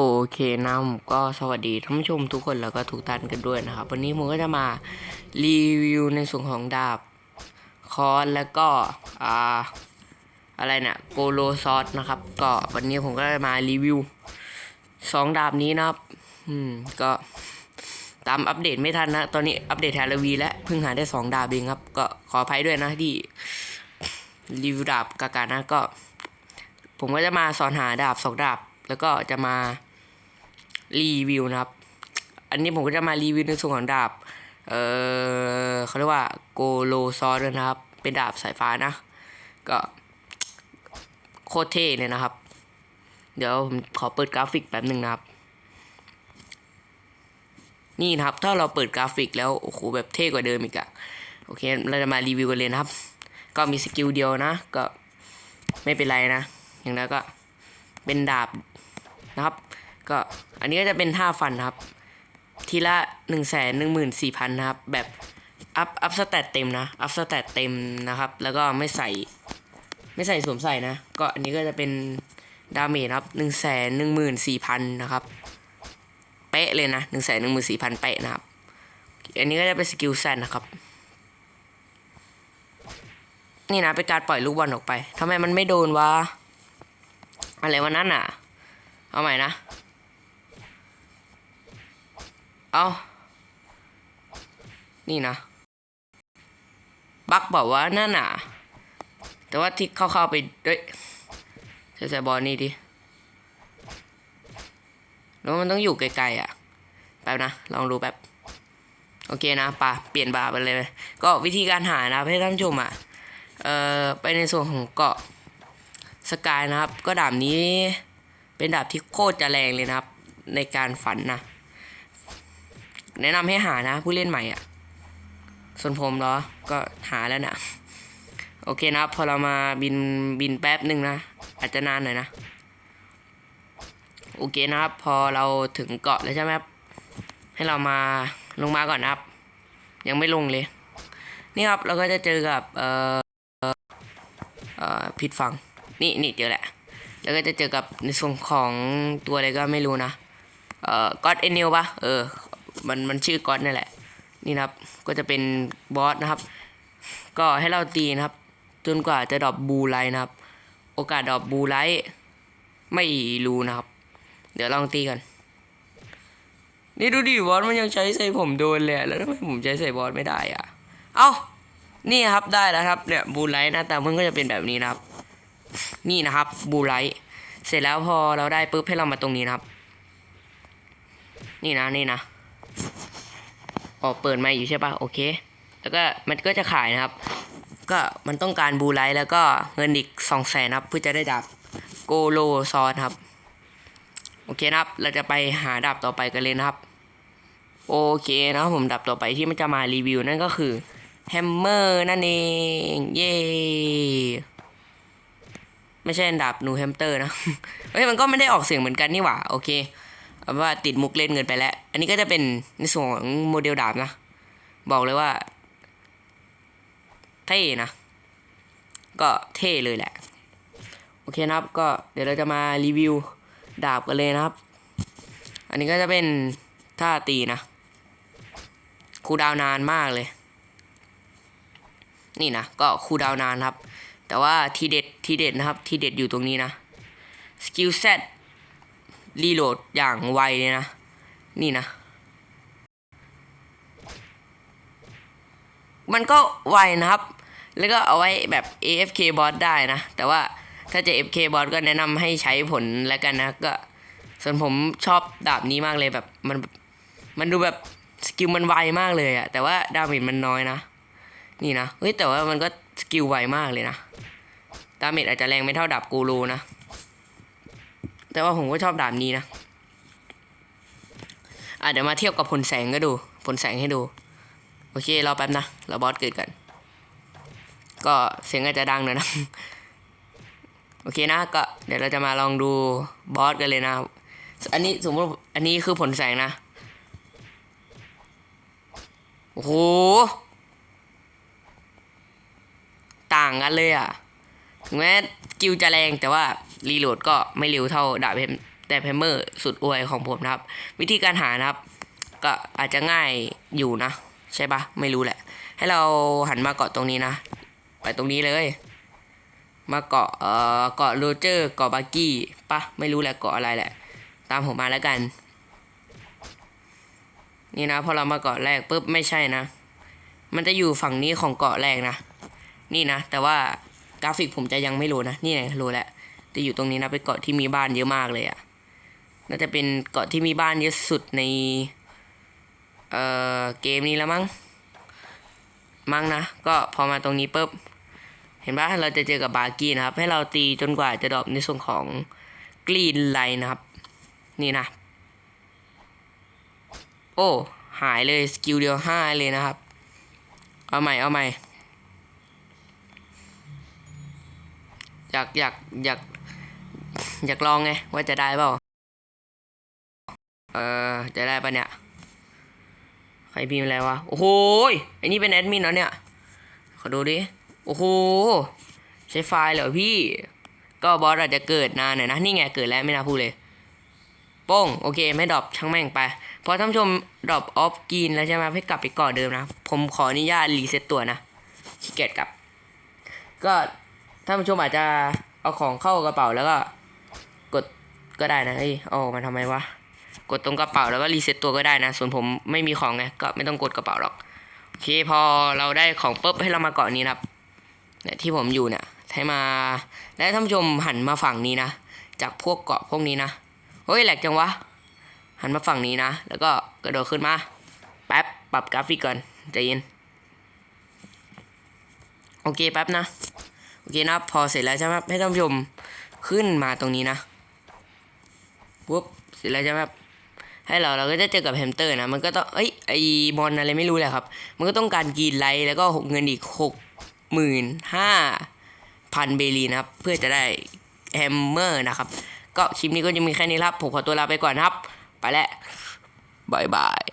โอเคนะผมก็สวัสดีท่านผู้ชมทุกคนแล้วก็ทุกท่านกันด้วยนะครับ วันนี้ผมก็จะมารีวิวในส่วนของดาบคอนแล้วก็อ่าอะไรเนี่ยโกโลซอสนะครับ ก็วันนี้ผมก็จะมารีวิวสองดาบนี้นะครับ อืมก็ตามอัปเดตไม่ทันนะ ตอนนี้อัปเดตแฮร์วีแล้วเพิ่งหาได้สองดาบเองครับ ก็ขออภัยด้วยนะที่รีวิวดาบกากานะก็ ผมก็จะมาสอนหาดาบสองดาบ แล้วก็จะมา รีวิวนะครับ อันนี้ผมก็จะมารีวิวในส่วนของดาบ เออเขาเรียกว่าโกโลซอสด้วยนะครับ เป็นดาบสายฟ้านะ ก็โคตรเท่เลยนะครับ เดี๋ยวผมขอเปิดกราฟิกแป๊บหนึ่งนะครับ นี่นะครับ ถ้าเราเปิดกราฟิกแล้ว โอ้โห แบบเท่กว่าเดิมอีกอะโอเค เราจะมารีวิวกันเลยนะครับ ก็มีสกิลเดียวนะ ก็ไม่เป็นไรนะ อย่างนั้นก็เป็นดาบนะครับ ก็อันนี้ก็จะเป็นท่าฟันครับ ทีละหนึ่งแสนหนึ่งหมื่นสี่พันนะครับ แบบอัพอัพสแตตเต็มนะ อัพสแตตเต็มนะครับ แล้วก็ไม่ใส่ไม่ใส่สวมใส่นะ ก็อันนี้ก็จะเป็นดาเมจครับหนึ่งแสนหนึ่งหมื่นสี่พันนะครับ เป๊ะเลยนะหนึ่งแสนหนึ่งหมื่นสี่พันเป๊ะนะครับ อันนี้ก็จะเป็นสกิลแซนนะครับ นี่นะเป็นการปล่อยลูกบอลออกไปทำไมมันไม่โดนวะอะไรวันนั้นอะ เอาใหม่นะ เอานี่นะ บักบอกว่านั่นน่ะ แต่ว่าที่เข้าๆไปด้วยใส่ใส่บอลนี่ดิ แล้วมันต้องอยู่ไกลๆอะ แป๊บนะ ลองดูแป๊บ โอเคนะป่ะเปลี่ยนบาไปเลย ก็วิธีการหานะให้ท่านผู้ชมอะ เอ่อ ไปในส่วนของเกาะสกายนะครับ ก็ดาบนี้เป็นดาบที่โคตรจะแรงเลยนะครับ ในการฝันนะ แนะนำให้หานะ ผู้เล่นใหม่อะ ส่วนผมเหรอ ก็หาแล้วนะโอเคนะครับพอเรามาบินบินแป๊บหนึ่งนะ อาจจะนานหน่อยนะ โอเคนะครับ พอเราถึงเกาะแล้วใช่ไหมครับ ให้เรามาลงมาก่อนนะครับ ยังไม่ลงเลย นี่ครับเราก็จะเจอกับเอ่อเอ่อผิดฝั่งนี่นี่เจอแหละ แล้วก็จะเจอกับในส่วนของตัวอะไรก็ไม่รู้นะ เอ่อก็อดเอเนลปะเออ มันมันชื่อก็อดนี่แหละ นี่นะครับ ก็จะเป็นบอสนะครับ ก็ให้เราตีนะครับ จนกว่าจะดรอปบูไลท์นะครับ โอกาสดรอปบูไลท์ไม่รู้นะครับ เดี๋ยวลองตีกัน นี่ดูดิบอสมันยังใช้ใส่ผมโดนเลยแล้วทำไมผมใช้ใส่บอสไม่ได้อะ เอ้านี่ครับได้แล้วครับเนี่ยบูไลท์หน้าตามันก็จะเป็นแบบนี้นะครับ นี่นะครับบูไลท์เสร็จแล้วพอเราได้ปุ๊บให้เรามาตรงนี้นะครับ นี่นะนี่นะ ออเปิดมาอยู่ใช่ปะโอเค แล้วก็มันก็จะขายนะครับ ก็มันต้องการบูไลท์แล้วก็เงินอีกสองแสนครับเพื่อจะได้ดาบโกโลซอนครับ โอเคนะครับ เราจะไปหาดาบต่อไปกันเลยนะครับ โอเคนะครับผมดาบต่อไปที่มันจะมารีวิวนั่นก็คือแฮมเมอร์นั่นเอง เย้ไม่ใช่ดาบนูแฮมสเตอร์นะ เฮ้ยมันก็ไม่ได้ออกเสียงเหมือนกันนี่หว่า โอเค เอาว่าติดมุกเล่นเงินไปแล้ว อันนี้ก็จะเป็นในส่วนของโมเดลดาบนะ บอกเลยว่า เท่นะ ก็เท่เลยแหละ โอเคนะครับ ก็เดี๋ยวเราจะมารีวิวดาบกันเลยนะครับ อันนี้ก็จะเป็นท่าตีนะ คูดาวนานมากเลย นี่นะ ก็คูดาวนานครับ แต่ว่าทีเด็ดทีเด็ดนะครับ ทีเด็ดอยู่ตรงนี้นะ สกิลเซต รีโหลดอย่างไวเลยนะ นี่นะ มันก็ไวนะครับ แล้วก็เอาไว้แบบ AFK บอสได้นะ แต่ว่าถ้าจะ FK บอสก็แนะนำให้ใช้ผลแล้วกันนะก็ส่วนผมชอบดาบนี้มากเลยแบบมันมันดูแบบสกิลมันไวมากเลยอะแต่ว่าดาเมจมันน้อยนะ นี่นะเฮ้ยแต่ว่ามันก็สกิลไวมากเลยนะดาเมจอาจจะแรงไม่เท่าดาบกูรูนะ แต่ว่าผมก็ชอบดาบนี้นะ อะเดี๋ยวมาเทียบกับผลแสงก็ดู ผลแสงให้ดู โอเครอแป๊บนะเราบอสเกิดกัน ก็เสียงอาจจะดังหน่อยนะ โอเคนะก็เดี๋ยวเราจะมาลองดูบอสกันเลยนะ อันนี้สมมติอันนี้คือผลแสงนะ โอ้โห ต่างกันเลยอะ ถึงแม้กิลจะแรงแต่ว่า รีโหลดก็ไม่เร็วเท่าดาบเฮมแต่แพมเมอร์สุดอวยของผมนะครับ วิธีการหานะครับ ก็อาจจะง่ายอยู่นะ ใช่ปะไม่รู้แหละ ให้เราหันมาเกาะตรงนี้นะ ไปตรงนี้เลย มาเกาะเอ่อเกาะโรเจอร์เกาะบาร์กี้ปะไม่รู้แหละเกาะอะไรแหละ ตามผมมาแล้วกัน นี่นะพอเรามาเกาะแรกปุ๊บไม่ใช่นะ มันจะอยู่ฝั่งนี้ของเกาะแรกนะ นี่นะ แต่ว่ากราฟิกผมจะยังไม่รู้นะ นี่ไงรู้แล้ว จะอยู่ตรงนี้นะเป็นเกาะที่มีบ้านเยอะมากเลยอะน่าจะเป็นเกาะที่มีบ้านเยอะสุดในเอ่อเกมนี้แล้วมั้งมั้งนะก็พอมาตรงนี้ปุ๊บเห็นปะเราจะเจอกับบาร์กี้นะครับ ให้เราตีจนกว่าจะดรอปในส่วนของกรีนไลน์นะครับ นี่นะ โอ้หายเลยสกิลเดียวห้าเลยนะครับ เอาใหม่เอาใหม่อยากอยากอยาก อยากลองไงว่าจะได้เปล่า เออจะได้ปะเนี่ย ใครพิมพ์อะไรวะ โอ้โหไอ้นี่เป็นแอดมินเหรอเนี่ย ขอดูดิ โอ้โห ใช้ไฟล์เหรอพี่ ก็บอสอาจจะเกิดนานหน่อยนะ นี่ไงเกิดแล้วไม่น่าพูดเลยโป้งโอเค ไม่ดรอปช่างแม่งไป พอท่านผู้ชมดรอปออฟกินแล้วใช่ไหมให้กลับไปเก่อนเดิมนะ ผมขออนุญาตรีเซ็ตตัวนะขี้เกียจกลับ ก็ท่านผู้ชมอาจจะเอาของเข้ากระเป๋าแล้วก็ ก็ได้นะเอ้ยเอามาทำไมวะ กดตรงกระเป๋าแล้วก็รีเซ็ตตัวก็ได้นะ ส่วนผมไม่มีของไง ก็ไม่ต้องกดกระเป๋าหรอก โอเค พอเราได้ของปุ๊บให้เรามาเกาะนี้นะครับเนี่ยที่ผมอยู่เนี่ยให้มา และท่านผู้ชมหันมาฝั่งนี้นะ จากพวกเกาะพวกนี้นะ เฮ้ยแหลกจังวะ หันมาฝั่งนี้นะ แล้วก็กระโดดขึ้นมา แป๊บ ปรับกราฟิกก่อนใจเย็น โอเคแป๊บนะ โอเคนะ พอเสร็จแล้วใช่ไหมให้ท่านผู้ชมขึ้นมาตรงนี้นะ ปุ๊บเสร็จแล้วจะแบบให้เราเราก็จะเจอกับแฮมสเตอร์นะมันก็ต้องเอ้ยไอบอลอะไรไม่รู้แหละครับ มันก็ต้องการกรีนไลท์แล้วก็หกเงินอีกหกหมื่นห้าพันเบลีนะครับ เพื่อจะได้แฮมเมอร์นะครับ ก็คลิปนี้ก็จะมีแค่นี้ครับ ผมขอตัวลาไปก่อนครับ ไปแล้วบายบาย